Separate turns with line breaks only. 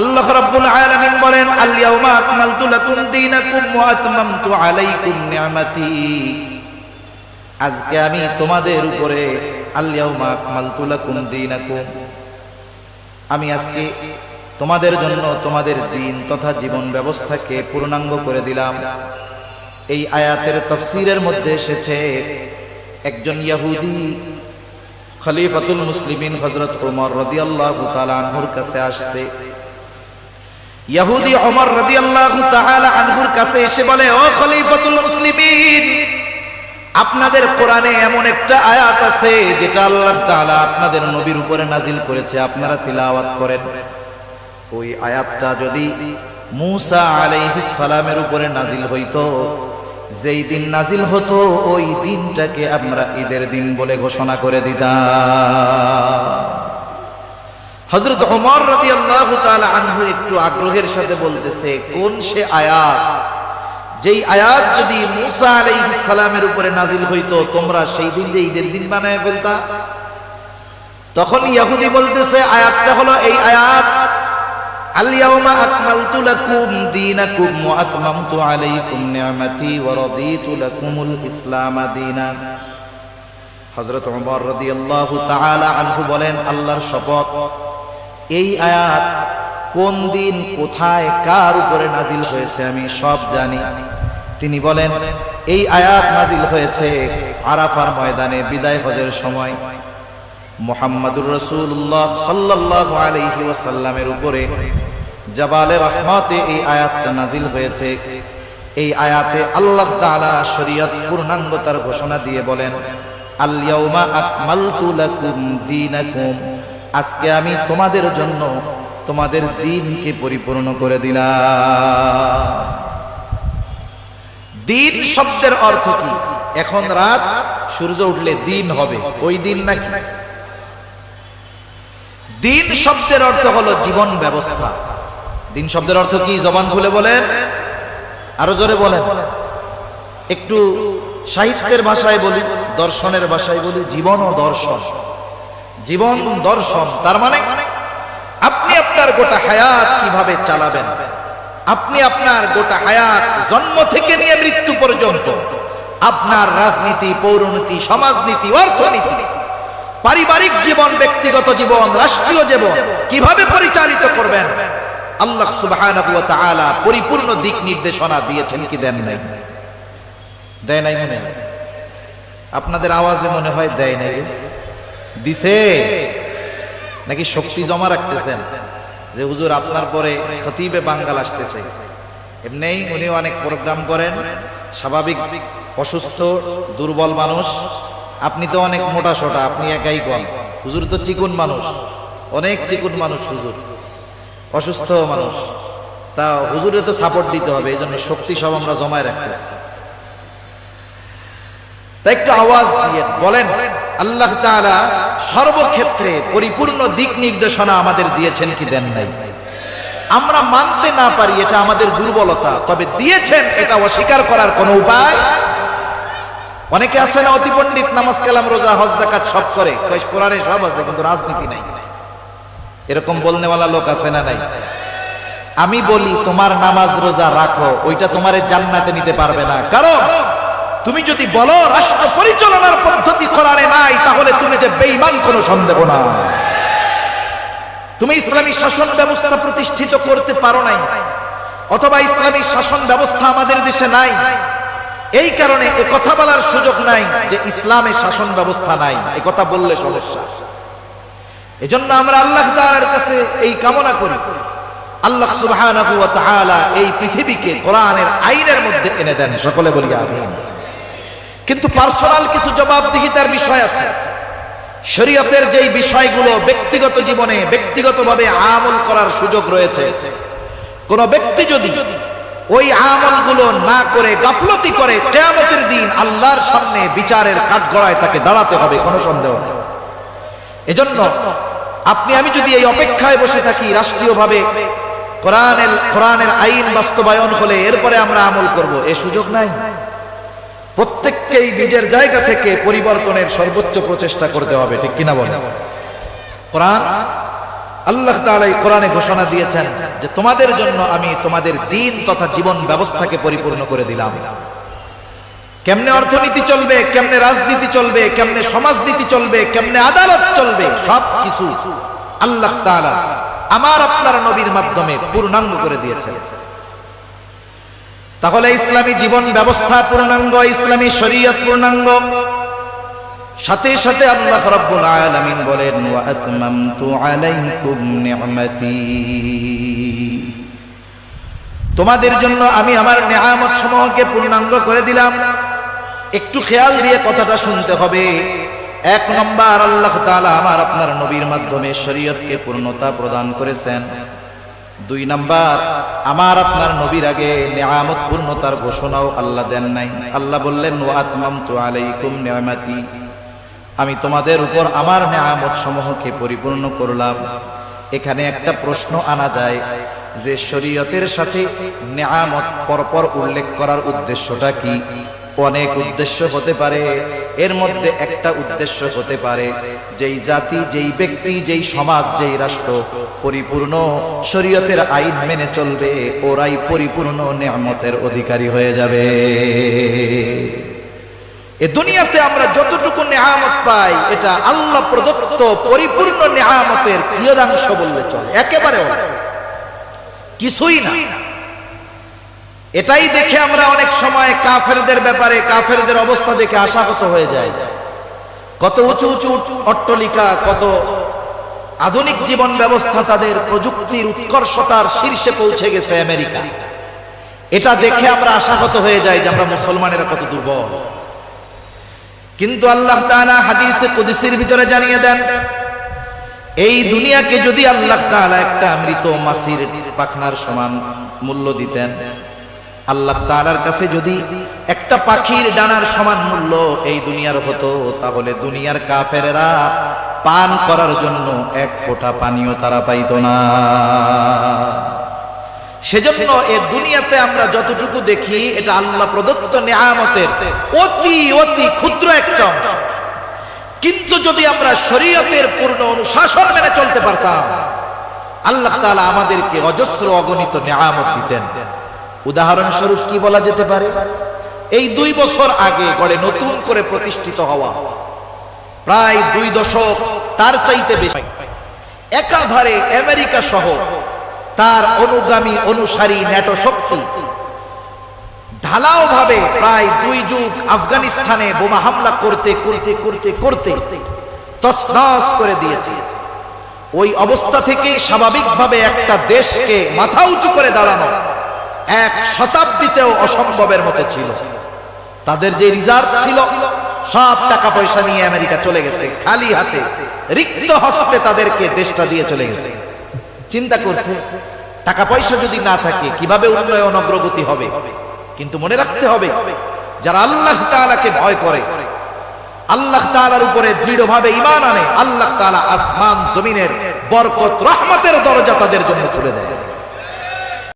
আল্লাহ রাব্বুল আলামিন বলেন আল ইয়াউমা আকমালতু লাকুম দীনাকুম ওয়া আতমামতু আলাইকুম নি'মাতি আজকে আমি তোমাদের উপরে আল ইয়াউমা আকমালতু লাকুম দীনাকুম। আমি আজকে তোমাদের জন্য তোমাদের দিন তথা জীবন ব্যবস্থাকে পূর্ণাঙ্গ করে দিলাম। এই আয়াতের তফসিরের মধ্যে এসেছে, একজন ইয়াহুদি খলিফাতুল মুসলিমিন হজরত ওমর রাদিয়াল্লাহু তাআলা আনহুর কাছে আসছে। ইয়াহুদি ওমর রাদিয়াল্লাহু তাআলা আনহুর কাছে এসে বলে, ও খলিফাতুল মুসলিমিন, আপনাদের কোরআনে এমন একটা আয়াত আছে যেটা আল্লাহ তাআলা আপনাদের নবীর উপরে নাজিল করেছে, আপনারা তিলাওয়াত করেন। ওই আয়াতটা যদি মূসা আলাইহিস সালামের উপরে নাজিল হইতো, যেই দিন নাজিল হতো, ওই দিনটাকে আমরা ঈদের দিন বলে ঘোষণা করে দিতাম। হযরত ওমর রাদিয়াল্লাহু তাআলা আনহু একটু আগ্রহের সাথে বলতেছে, কোন সে আয়াত? যেই আয়াত যদি মুসা আলাইহিস সালামের উপরে নাজিল হইতো, তোমরা সেই দিন যে ঈদের দিন বানায় ফেলতা? তখন ইয়াহুদি বলতেছে, আয়াতটা হলো এই আয়াত আল-ইয়াওমা আকমালতু লাকুম দীনাকুম ওয়া আতমামতু আলাইকুম নি'মাতি ওয়া রাদিতু লাকুমুল ইসলাম দীনান হযরত ওমর রাদিয়াল্লাহু তাআলা আনহু বলেন, আল্লাহর শপথ এই আয়াত কোন দিন, কোথায়, কার উপরে নাজিল হয়েছে আমি সব জানি। তিনি বলেন, এই আয়াত নাজিল হয়েছে আরাফার ময়দানে বিদায় হজের সময়। মোহাম্মদুর রসুল্লাহ সাল্লাল্লাহু আলাইহি ওয়াসাল্লামের উপরে জবালে রহমতে এই আয়াতটা নাজিল হয়েছে। এই আয়াতে আল্লাহ তাআলা শরীয়ত পূর্ণাঙ্গতার ঘোষণা দিয়ে বলেন আল ইয়াউমা আকমালতু লাকুম দীনাকুম। আজকে আমি তোমাদের জন্য তোমাদের দিনকে পরিপূর্ণ করে দিলাম। দিন শব্দের অর্থ কি? এখন রাত, সূর্য উঠলে দিন হবে। ওই দিন নাকি? দিন শব্দের অর্থ হলো জীবন ব্যবস্থা। দিন শব্দের অর্থ কি? জবান খুলে বলেন। আরও জোরে বলেন। একটু সাহিত্যের ভাষায় বলি, দর্শনের ভাষায় বলি, জীবন ও দর্শন। জীবন দর্শন, তার মানে আপনি আপনার গোটা হায়াত কীভাবে চালাবেন? আপনি আপনার গোটা হায়াত জন্ম থেকে নিয়ে মৃত্যু পর্যন্ত আপনার রাজনীতি, পৌরনীতি, সমাজনীতি, অর্থনীতি, পারিবারিক জীবন, ব্যক্তিগত জীবন, রাষ্ট্রীয় জীবন কীভাবে পরিচালিত করবেন? আল্লাহ ওয়া পরিপূর্ণ দিক নির্দেশনা দিয়েছেন কি দেন নাই? দেয় নাই মনে আপনাদের আওয়াজে মনে হয় দেয় নাই দিছে। নাকি শক্তি জমা রাখতেছেন? যে হুজুর আপনার পরে খতিবে বাঙ্গাল আসতেছে। এমনি উনি অনেক প্রোগ্রাম করেন। স্বাভাবিক অসুস্থ, দুর্বল মানুষ। আপনি তো অনেক মোটা সোটা, আপনি একাই কম। হুজুর তো চিকুন মানুষ। অনেক চিকুন মানুষ হুজুর। অসুস্থ মানুষ। তা হুজুরে তো সাপোর্ট দিতে হবে এই জন্য শক্তি সব আমরা জমায় রাখতেছি। তা একটু আওয়াজ দিয়ে বলেন। আল্লাহ তাআলা সর্বক্ষেত্রে পরিপূর্ণ দিক নির্দেশনা আমাদের দিয়েছেন কি দেন নাই। আমরা মানতে না পারি এটা আমাদের দুর্বলতা, তবে দিয়েছেন এটা অস্বীকার করার কোনো উপায়? অনেকে আছে না, অতি পণ্ডিত, নামাজ, কালাম, রোজা, হজ জাকাত সব করে। কোরআনে সব আছে, কিন্তু রাজনীতি নাই। এরকম বলনেওয়ালা লোক আছে না নাই? আমি বলি, তোমার নামাজ, রোজা রাখো, ওইটা তোমার জান্নাতে নিতে পারবে না। কারণ তুমি যদি বলো রাষ্ট্র পরিচালনার পদ্ধতি কোরআনে নাই, তাহলে তুমি যে বেঈমান কোনো সন্দেহ না তুমি ইসলামী শাসন ব্যবস্থা প্রতিষ্ঠিত করতে পারো নাই, অথবা ইসলামী শাসন ব্যবস্থা আমাদের দেশে নাই। এই কারণে এ কথা বলার সুযোগ নাই যে ইসলামে শাসন ব্যবস্থা নাই। এ কথা বললে সমস্যা। এজন্য আমরা আল্লাহ তাআলার কাছে এই কামনা করি। আল্লাহ সুবহানাহু ওয়া তাআলা এই পৃথিবীকে কোরআনের আইনের মধ্যে এনে দেন। সকলে বলি আমিন। কিন্তু পার্সোনাল কিছু জবাবদিহিতার বিষয় আছে। শরীয়তের যেই বিষয়গুলো ব্যক্তিগত জীবনে ব্যক্তিগতভাবে আমল করার সুযোগ রয়েছে, কোন ব্যক্তি যদি ওই আমলগুলো না করে গাফলতি করে কেয়ামতের দিন আল্লাহর সামনে বিচারের কাঠগড়ায় তাকে দাঁড়াতে হবে, কোনো সন্দেহ নেই। এজন্য আপনি, আমি যদি এই অপেক্ষায় বসে থাকি রাষ্ট্রীয়ভাবে, কোরআনের কোরআনের আইন বাস্তবায়ন হলে এরপরে আমরা আমল করব, এ সুযোগ নাই। প্রত্যেককেই নিজের জায়গা থেকে পরিবর্তনের সর্বোচ্চ প্রচেষ্টা করতে হবে, ঠিক কিনা বলেন? কোরআন, আল্লাহ তাআলা এই কোরআনে ঘোষণা দিয়েছেন যে তোমাদের জন্য আমি তোমাদের দিন তথা জীবন ব্যবস্থাকে পরিপূর্ণ করে দিলাম। কেমনে অর্থনীতি চলবে, কেমনে রাজনীতি চলবে, কেমনে সমাজনীতি চলবে, কেমনে আদালত চলবে, সব কিছু আল্লাহ তাআলা আমার আপনার নবীর মাধ্যমে পূর্ণাঙ্গ করে দিয়েছেন। তাহলে ইসলামী জীবন ব্যবস্থা পূর্ণাঙ্গ, ইসলামী শরীয়ত পূর্ণাঙ্গ। সাথে সাথে আল্লাহ রাব্বুল আলামিন বলেন, ওয়া আতমামতু আলাইকুম নি'মাতি। তোমাদের জন্য আমি আমার নেয়ামত সমূহকে পূর্ণাঙ্গ করে দিলাম। একটু খেয়াল দিয়ে কথাটা শুনতে হবে। এক নম্বর, আল্লাহ তাআলা আমার আপনার নবীর মাধ্যমে শরীয়তকে পূর্ণতা প্রদান করেছেন। দুই নাম্বার, আমার আপনার নবীর আগে নেয়ামত পূর্ণতার ঘোষণাও আল্লাহ দেন নাই। আল্লাহ বললেন ও ওয়া আতমামতু আলাইকুম নি'মাতি আমি তোমাদের উপর আমার নেয়ামত সমূহকে পরিপূর্ণ করলাম। এখানে একটা প্রশ্ন আনা যায়, যে শরীয়তের সাথে নেয়ামত পরপর উল্লেখ করার উদ্দেশ্যটা কি? অনেক উদ্দেশ্য হতে পারে এর মধ্যে একটা উদ্দেশ্য হতে পারে, যেই জাতি, যেই ব্যক্তি, যেই সমাজ, যেই রাষ্ট্র পরিপূর্ণ শরীয়তের আইন মেনে চলবে, ওরাই পরিপূর্ণ নেয়ামতের অধিকারী হয়ে যাবে। এ দুনিয়াতে আমরা যতটুকু নেহামত পাই, এটা আল্লাহ প্রদত্ত পরিপূর্ণ নেহামতের কিয়দাংশ বললে চলে। একেবারে। কিছুই না। এটাই দেখে আমরা অনেক সময় কাফেরদের ব্যাপারে, কাফেরদের অবস্থা দেখে আশাহত হয়ে যায় কত উঁচু উঁচু অট্টলিকা, কত আধুনিক জীবন ব্যবস্থা তাদের প্রযুক্তির উৎকর্ষতার শীর্ষে পৌঁছে গেছে আমেরিকা। এটা দেখে আমরা আশাহত হয়ে যাই যে আমরা মুসলমানেরা কত দুর্বল। কিন্তু আল্লাহ তাআলা হাদিসে কুদসির ভিতরে জানিয়ে দেন, এই দুনিয়াকে যদি আল্লাহ তাআলা একটা মৃত মাসির পাখনার সমান মূল্য দিতেন আল্লাহ তাআলার কাছে যদি একটা পাখির ডানার সমান মূল্য এই দুনিয়ার হতো, তাহলে দুনিয়ার কাফেরেরা পান করার জন্য এক ফোঁটা পানিও তারা পাইতো না। সেজন্য এ দুনিয়াতে আমরা যতটুকু দেখি, এটা আল্লাহ প্রদত্ত নেয়ামতের অতি অতি ক্ষুদ্র একটা অংশ। কিন্তু যদি আমরা শরীয়তের পূর্ণ অনুশাসন মেনে চলতে পারতাম, আল্লাহ তাআলা আমাদেরকে অজস্র অগণিত নেয়ামত দিতেন। উদাহরণস্বরূপ কি বলা যেতে পারে? এই দুই বছর আগে গড়ে নতুন করে প্রতিষ্ঠিত হওয়া প্রায় দুই দশক তার চাইতে বেশি একাধারে আমেরিকা সহ তার অনুগামী অনুসারী ন্যাটো শক্তি ঢালাও ভাবে প্রায় দুই যুগ আফগানিস্তানে বোমা হামলা করতে করতে করতে করতে তসনস করে দিয়েছে। ওই অবস্থা থেকে স্বাভাবিকভাবে একটা দেশকে মাথা উঁচু করে দাঁড়ানো এক শতাব্দীতেও অসম্ভবের মতো ছিল। তাদের যে রিজার্ভ ছিল, সব টাকা পয়সা নিয়ে আমেরিকা চলে গেছে। খালি হাতে, রিক্ত হস্তে তাদেরকে দেশটা দিয়ে চলে গেছে। চিন্তা করছে টাকা পয়সা যদি না থাকে, কীভাবে উন্নয়ন অগ্রগতি হবে? কিন্তু মনে রাখতে হবে, যারা আল্লাহ তাআলাকে ভয় করে, আল্লাহ তাআলার উপরে দৃঢ়ভাবে ঈমান আনে, আল্লাহ তাআলা আসমান জমিনের বরকত, রহমতের দরজা তাদের জন্য খুলে দেয়।